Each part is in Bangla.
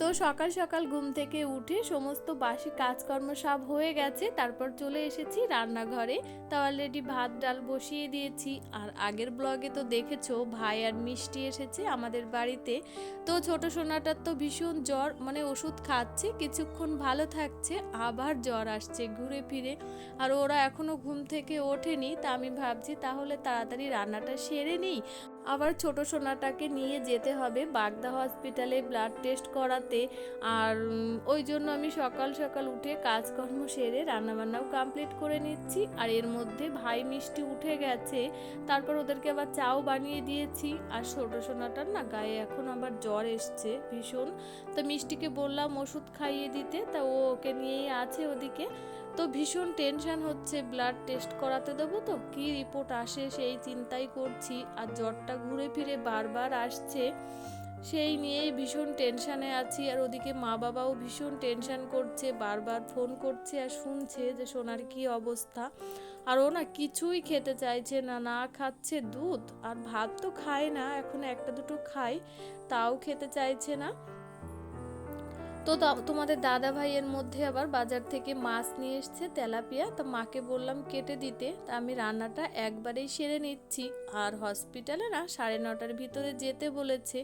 তো সকাল সকাল ঘুম থেকে উঠে সমস্ত বাসি কাজকর্ম সব হয়ে গেছে, তারপর চলে এসেছি রান্নাঘরে। তা অলরেডি ভাত, ডাল বসিয়ে দিয়েছি। আর আগের ব্লগে তো দেখেছ, ভাই আর মিষ্টি এসেছে আমাদের বাড়িতে। তো ছোট সোনাটার তো ভীষণ জ্বর মানে ওষুধ খাচ্ছে, কিছুক্ষণ ভালো থাকছে, আবার জ্বর আসছে ঘুরে ফিরে। আর ওরা এখনও ঘুম থেকে ওঠেনি, তা আমি ভাবছি তাহলে তাড়াতাড়ি রান্নাটা সেরে নিই। আবার ছোট সোনাটাকে নিয়ে যেতে হবে, বাগদা হসপিটালে ব্লাড টেস্ট করাতে আর ওই জন্য আমি সকাল সকাল উঠে কাজকর্ম সেরে রান্নাবান্নাও কমপ্লিট করে নিচ্ছি। আর এর মধ্যে ভাই মিষ্টি উঠে গেছে, তারপর ওদেরকে আবার চাও বানিয়ে দিয়েছি। আর ছোট সোনাটার না গায়ে এখন আবার জ্বর এসছে ভীষণ। তো মিষ্টিকে বললাম ওষুধ খাইয়ে দিতে, তা ও ওকে নিয়েই আছে ওদিকে। তো ভীষণ টেনশন হচ্ছে ব্লাড টেস্ট করাতে দেবো তো, কি রিপোর্ট আসে সেই চিন্তাই করছি। আর জ্বরটা ঘুরে ফিরে বারবার আসছে। সেই নিয়েই ভীষণ টেনশানে আছি আর ওদিকে মা বাবাও ভীষণ টেনশান করছে, বারবার ফোন করছে আর শুনছে যে সোনার কি অবস্থা। আর ও না কিছুই খেতে চাইছে না না খাচ্ছে দুধ আর ভাত তো খায় না, এখন একটা দুটো খাই, তাও খেতে চাইছে না। তো তোমাদের দাদা ভাইয়ের মধ্যে আবার বাজার থেকে মাছ নিয়ে এসছে তেলাপিয়া। তা মাকে বললাম কেটে দিতে। তা আমি রান্নাটা একবারেই সেরে নিচ্ছি। আর হসপিটালে না সাড়ে নটার ভিতরে যেতে বলেছে।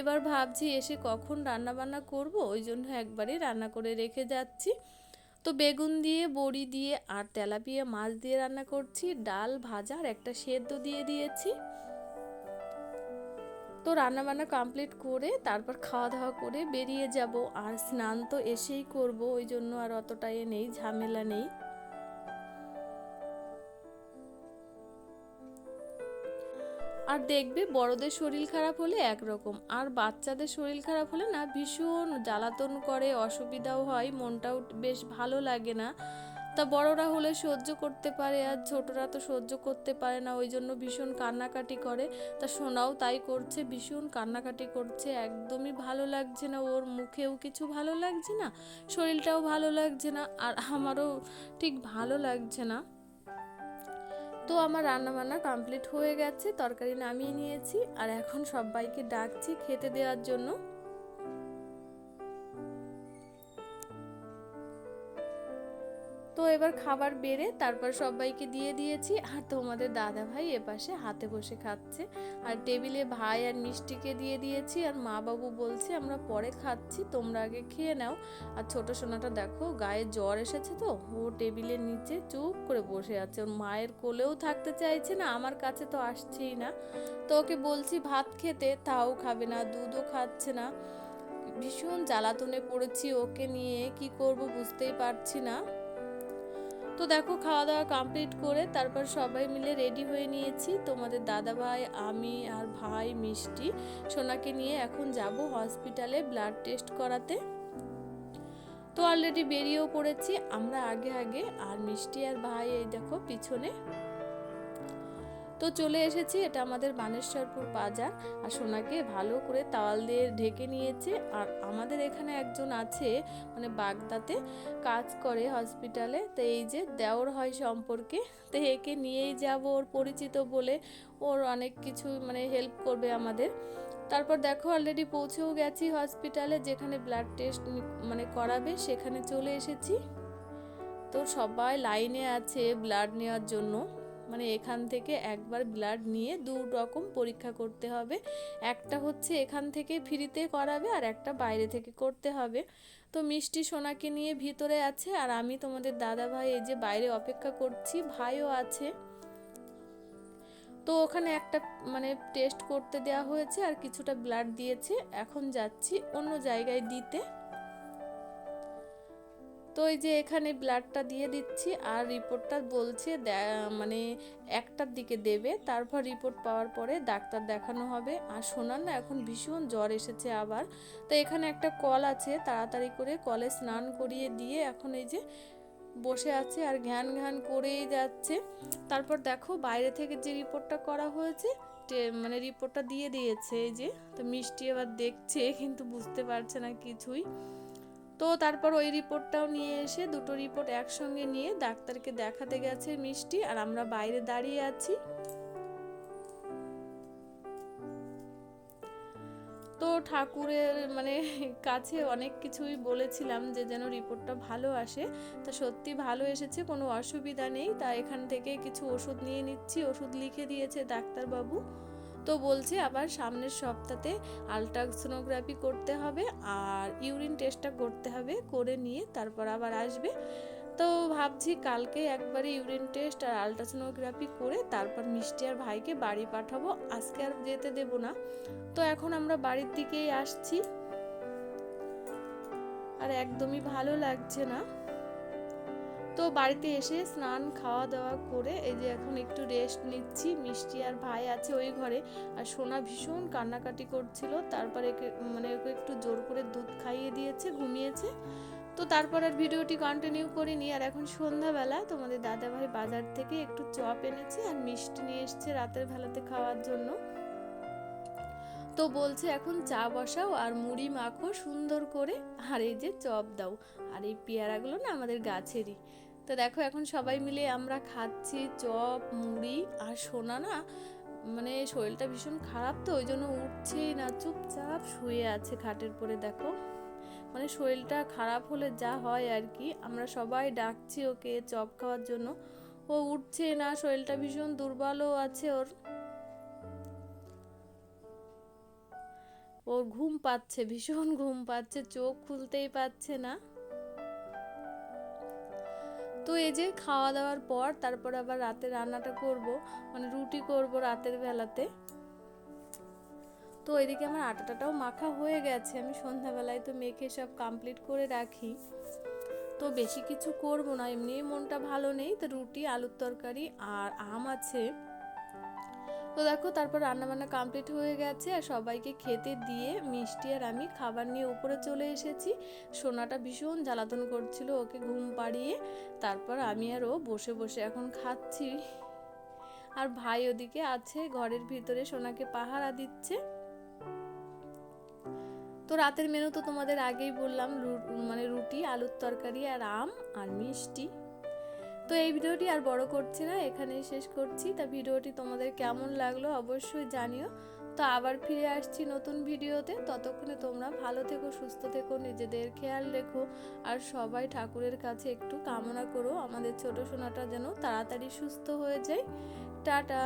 এবার ভাবছি এসে কখন রান্না বান্না করব, ওই জন্য একবারেই রান্না করে রেখে যাচ্ছি। তো বেগুন দিয়ে, বড়ি দিয়ে আর তেলাপিয়া মাছ দিয়ে রান্না করছি। ডাল ভাজা আর একটা সেদ্ধ দিয়ে দিয়েছি। তো রান্না বান্না কমপ্লিট করে তারপর খাওয়া দাওয়া করে বেরিয়ে যাব। আর স্নান তো এসেই করব, ওই জন্য আর অতটা এ নেই, ঝামেলা নেই। আর দেখবে বড়দের শরীর খারাপ হলে একরকম, আর বাচ্চাদের শরীর খারাপ হলে না ভীষণ জ্বালাতন করে, অসুবিধাও হয়, মনটাও বেশ ভালো লাগে না। তা বড়রা হলে সহ্য করতে পারে আর ছোটরা তো সহ্য করতে পারে না, ওই জন্য ভীষণ কান্নাকাটি করে। তা সোনাও তাই করছে, ভীষণ কান্নাকাটি করছে, একদমই ভালো লাগছে না, ওর মুখেও কিছু ভালো লাগছে না, শরীরটাও ভালো লাগছে না, আর আমারও ঠিক ভালো লাগছে না। তো আমার রান্না বান্না কমপ্লিট হয়ে গেছে, তরকারি নামিয়ে নিয়েছি, আর এখন সবাইকে ডাকছি খেতে দেওয়ার জন্য। তো এবার খাবার বেড়ে তারপর সবাইকে দিয়ে দিয়েছি। আর তোমাদের দাদা ভাই এপাশে হাতে বসে খাচ্ছে। আর টেবিলে ভাই আর মিষ্টিকে দিয়ে দিয়েছি। আর মা বাবু বলছে, আমরা পরে খাচ্ছি, তোমরা আগে খেয়ে নাও। আর ছোট সোনাটা দেখো, গায়ে জ্বর এসেছে তো, ও টেবিলের নিচে চুপ করে বসে আছে। ওর মায়ের কোলেও থাকতে চাইছে না, আমার কাছে তো আসছেই না। তো ওকে বলছি, ভাত খেতে, তাও খাবে না, দুধও খাচ্ছে না। ভীষণ জ্বালাতনে পড়েছি ওকে নিয়ে, কি করব বুঝতেই পারছি না। তো দেখো খাওয়া দাওয়া কমপ্লিট করে তারপর সবাই মিলে রেডি হয়ে নিয়েছি। তোমাদের দাদা ভাই আমি আর ভাই মিষ্টি সোনাকে নিয়ে এখন যাব হসপিটালে ব্লাড টেস্ট করাতে। তো অলরেডি বেরিয়েও পড়েছি। আমরা আগে আগে আর মিষ্টি আর ভাই এই দেখো পিছনে তো চলে এসেছি, এটা আমাদের বানেশ্বরপুর বাজার। আর সোনাকে ভালো করে তাওয়াল দিয়ে ঢেকে নিয়েছে। আর আমাদের এখানে একজন আছে মানে বাগদাতে কাজ করে হসপিটালে। তো এই যে দেওর হয় সম্পর্কে, তো একে নিয়েই যাব ওর পরিচিত বলে। ওর অনেক কিছু মানে হেল্প করবে আমাদের। তারপর দেখো অলরেডি পৌঁছেও গেছি হসপিটালে, যেখানে ব্লাড টেস্ট মানে করাবে, সেখানে চলে এসেছি। তো সবাই লাইনে আছে ব্লাড নেওয়ার জন্য। মানে এখান থেকে একবার ব্লাড নিয়ে দু রকম পরীক্ষা করতে হবে। একটা হচ্ছে এখান থেকে ফ্রিতে করাবে আর একটা বাইরে থেকে করতে হবে। তো মিষ্টি সোনাকে নিয়ে ভিতরে আছে আর আমি তোমাদের দাদা ভাই এই যে বাইরে অপেক্ষা করছি, ভাইও আছে। তো ওখানে একটা মানে টেস্ট করতে দেওয়া হয়েছে আর কিছুটা ব্লাড দিয়েছে। এখন যাচ্ছি অন্য জায়গায় দিতে। তো এই যে এখানে ব্লাডটা দিয়ে দিচ্ছি আর রিপোর্টটা বলছে মানে একটার দিকে দেবে, তারপর রিপোর্ট পাওয়ার পরে ডাক্তার দেখানো হবে। আর শোনার না, এখন ভীষণ জ্বর এসেছে আবার। তো এখানে একটা কল আছে, তাড়াতাড়ি করে কলে স্নান করিয়ে দিয়ে এখন এই যে বসে আছে আর ঘ্যান ঘ্যান করেই যাচ্ছে। তারপর দেখো বাইরে থেকে যে রিপোর্টটা করা হয়েছে মানে রিপোর্টটা দিয়ে দিয়েছে এই যে। তো মিষ্টি এবার দেখছে, কিন্তু বুঝতে পারছে না কিছুই। তো তারপর ওই রিপোর্টটাও নিয়ে এসে দুটো রিপোর্ট একসঙ্গে নিয়ে ডাক্তারকে দেখাতে গেছে মিষ্টি আর আমরা বাইরে দাঁড়িয়ে আছি। তো ঠাকুরের মানে কাছে অনেক কিছুই বলেছিলাম যে যেন রিপোর্টটা ভালো আসে। তা সত্যি ভালো এসেছে, কোনো অসুবিধা নেই। তা এখান থেকে কিছু ওষুধ নিয়ে নিচ্ছি, ওষুধ লিখে দিয়েছে ডাক্তারবাবু। তো বলছে আবার সামনের সপ্তাহে আলট্রাসোনোগ্রাফি করতে হবে আর ইউরিন টেস্টটা করতে হবে, করে নিয়ে তারপর আবার আসবে। তো ভাবছি কালকে একবারে ইউরিন টেস্ট আর আলট্রাসোনোগ্রাফি করে তারপর মিষ্টি আর ভাইকে বাড়ি পাঠাবো। আজকে আর যেতে দেবো না। তো এখন আমরা বাড়ির দিকেই আসছি। আর একদমই ভালো লাগছে না। তো বাড়িতে এসে স্নান খাওয়া দাওয়া করে এই যে এখন একটু রেস্ট নিচ্ছি। মিষ্টি আর ভাই আছে ওই ঘরে। আর সোনা ভীষণ কান্নাকাটি করছিল। তারপরে মানে ওকে একটু জোর করে দুধ খাইয়ে দিয়েছে, ঘুমিয়েছে। তো তারপর আর ভিডিওটি কন্টিনিউ করিনি। আর এখন সন্ধ্যাবেলা তোমাদের দাদাভাই বাজার থেকে একটু চপ এনেছে আর মিষ্টি নিয়ে এসছে রাতের বেলাতে খাওয়ার জন্য। তো বলছে, এখন চা বসাও আর মুড়ি মাখো সুন্দর করে। আর এই যে চপ দাও। আর এই পেয়ারাগুলো না আমাদের গাছেরই। তো দেখো, এখন সবাই মিলে আমরা খাচ্ছি চপ, মুড়ি আর সোনা না মানে শরীরটা ভীষণ খারাপ তো, ওই জন্য উঠছেই না, চুপচাপ শুয়ে আছে খাটের পরে, দেখো। মানে শরীরটা খারাপ হলে যা হয় আর কি, আমরা সবাই ডাকছি ওকে চপ খাওয়ার জন্য। ও উঠছে না, শরীরটা ভীষণ দুর্বলও আছে ওর। ওর ঘুম পাচ্ছে, ভীষণ ঘুম পাচ্ছে, চোখ খুলতেই পাচ্ছে না। তো এই যে খাওয়া দাওয়ার পর তারপর আবার রাতে রান্নাটা করব মানে রুটি করব রাতের বেলাতে। তো এদিকে আমার আটাটাও মাখা হয়ে গেছে, আমি সন্ধ্যাবেলায় তো মেখে সব কমপ্লিট করে রাখি। তো বেশি কিছু করব না এমনি মনটা ভালো নেই, তো রুটি, আলুর তরকারি আর আম আছে। তো দেখো, তারপর রান্নাবান্না কমপ্লিট হয়ে গেছে আর সবাইকে খেতে দিয়ে মিষ্টি আর আমি খাবার নিয়ে উপরে চলে এসেছি। সোনাটা ভীষণ জ্বালাতন করছিল ওকে ঘুম পাড়িয়ে। তারপর আমি আর ও বসে বসে এখন খাচ্ছি। আর ভাই ওদিকে আছে, ঘরের ভিতরে সোনাকে পাহারা দিচ্ছে। তো রাতের মেনু তো তোমাদের আগেই বললাম মানে রুটি, আলুর তরকারি আর আম আর মিষ্টি। তো এই ভিডিওটি আর বড় করছি না, এখানেই শেষ করছি। তা ভিডিওটি তোমাদের কেমন লাগল অবশ্যই জানিও। তো আবার ফিরে আসছি নতুন ভিডিওতে। ততক্ষণে তোমরা ভালো থেকো, সুস্থ থেকো, নিজেদের খেয়াল রেখো। আর সবাই ঠাকুরের কাছে একটু কামনা করো, আমাদের ছোট সোনাটা যেন তাড়াতাড়ি সুস্থ হয়ে যায়। টাটা!